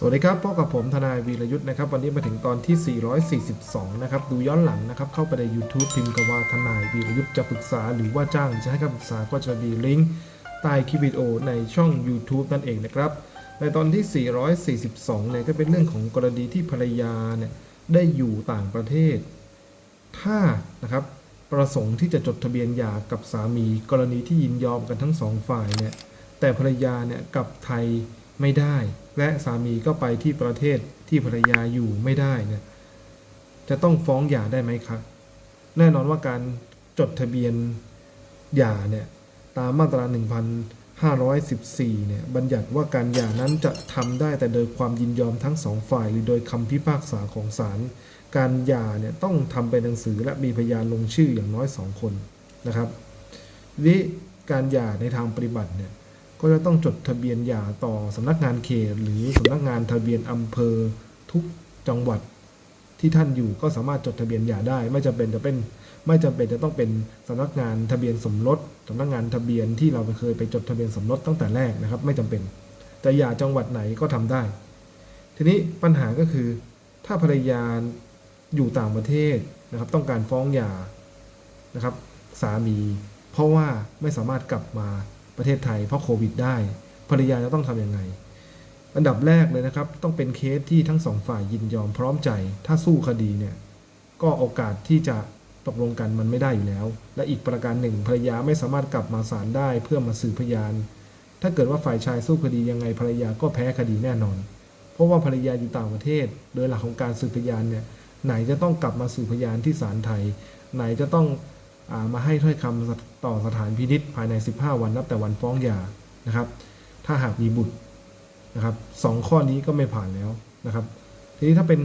สวัสดีครับพบกับผมทนายวีรยุทธ์นะครับ วันนี้มาถึงตอนที่ 442 นะครับ ดูย้อนหลังนะครับ เข้าไปใน YouTube พิมพ์คำว่าทนายวีรยุทธ์จะปรึกษา หรือว่าจ้างจะให้คำปรึกษาก็จะมีลิงก์ใต้คลิปวิดีโอในช่อง YouTube นั่นเองนะครับ ในตอนที่ 442 เนี่ยก็เป็นเรื่องของกรณีที่ภรรยาเนี่ยได้อยู่ต่างประเทศ ถ้านะครับประสงค์ที่จะจดทะเบียนหย่ากับสามี กรณีที่ยินยอมกันทั้งสองฝ่ายเนี่ยแต่ภรรยาเนี่ยกลับไทยไม่ได้ และสามีก็ไปที่ประเทศที่ภรรยาอยู่ไม่ได้เนี่ยจะต้องฟ้องหย่าได้ไหมครับแน่นอนว่าการจดทะเบียนหย่าเนี่ยตามมาตรา 1514 เนี่ยบัญญัติว่าการหย่านั้นจะทำได้แต่โดยความยินยอมทั้งสองฝ่าย หรือโดยคำพิพากษาของศาลการหย่าเนี่ยต้องทำเป็นหนังสือและมีพยานลงชื่ออย่างน้อยสองคนนะครับวิการหย่าในทางปฏิบัติเนี่ย ก็จะต้องจดทะเบียนหย่าต่อสำนักงานเขต หรือสำนักงานทะเบียนอำเภอทุกจังหวัดที่ท่านอยู่ก็สามารถจดทะเบียนหย่าได้ ไม่จำเป็นจะเป็นไม่จำเป็นจะต้องเป็นสำนักงานทะเบียนสมรสสำนักงานทะเบียนที่เราเคยไปจดทะเบียนสมรสตั้งแต่แรกนะครับ ไม่จำเป็นแต่หย่าจังหวัดไหนก็ทำได้ ทีนี้ปัญหาก็คือ ถ้าภรรยาอยู่ต่างประเทศนะครับ ต้องการฟ้องหย่านะครับ สามี เพราะว่าไม่สามารถกลับมา ประเทศไทยเพราะโควิดได้ ภรรยาจะต้องทำยังไง อันดับแรกเลยนะครับ ต้องเป็นเคสที่ทั้งสองฝ่ายยินยอมพร้อมใจ ถ้าสู้คดีเนี่ย ก็โอกาสที่จะตกลงกันมันไม่ได้อยู่แล้ว และอีกประการหนึ่งภรรยาไม่สามารถกลับมาศาลได้เพื่อมาสืบพยาน ถ้าเกิดว่าฝ่ายชายสู้คดียังไงภรรยาก็แพ้คดีแน่นอน เพราะว่าภรรยาอยู่ต่างประเทศ โดยหลักของการสืบพยานเนี่ยไหนจะต้องกลับมาสู่พยานที่ศาลไทย ไหนจะต้อง มาให้ถ้อยคำต่อสถานพินิษภายใน 15 วันนับแต่วันฟ้องหย่านะครับ ถ้าหากมีบุตรนะครับสองข้อนี้ก็ไม่ผ่านแล้วนะครับ ทีนี้ถ้าเป็น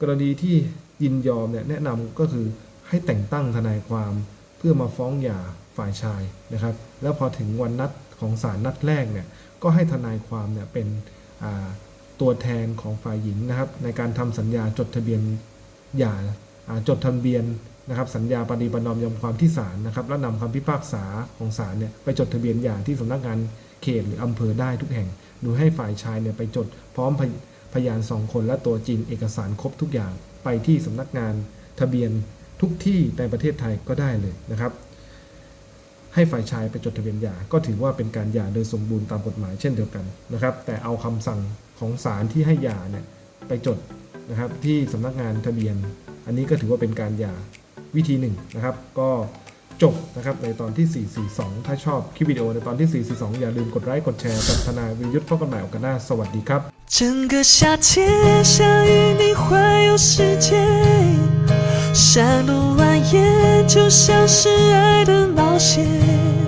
กรณีที่ยินยอมเนี่ยแนะนำก็คือให้แต่งตั้งทนายความเพื่อมาฟ้องหย่าฝ่ายชายนะครับ แล้วพอถึงวันนัดของศาลนัดแรกเนี่ยก็ให้ทนายความเนี่ยเป็นตัวแทนของฝ่ายหญิงนะครับ ในการทำสัญญาจดทะเบียนหย่าจดทะเบียน นะครับสัญญาปฏิบัตินอมยอมความที่ศาลนะครับแล้วนำคำพิพากษาของศาลเนี่ยไปจดทะเบียนหย่าที่สำนักงานเขตหรืออำเภอได้ทุกแห่ง โดยให้ฝ่ายชายเนี่ยไปจดพร้อมพยพยานสองคนและตัวจริงเอกสารครบทุกอย่างไปที่สำนักงานทะเบียนทุกที่ในประเทศไทยก็ได้เลยนะครับ ให้ฝ่ายชายไปจดทะเบียนหย่าก็ถือว่าเป็นการหย่าโดยสมบูรณ์ตามกฎหมายเช่นเดียวกันนะครับ แต่เอาคำสั่งของศาลที่ให้หย่าเนี่ยไปจดนะครับที่สำนักงานทะเบียน อันนี้ก็ถือว่าเป็นการหย่า วิธีหนึ่งนะครับ ก็จบนะครับในตอนที่ 442 ถ้าชอบคลิปวิดีโอในตอนที่ 442 อย่าลืมกดไลค์กดแชร์กับทนายวิรยุทธ์พบกันใหม่โอกาสหน้าสวัสดีครับ 整个夏天想与你环游世界，山路蜿蜒就像是爱的冒险。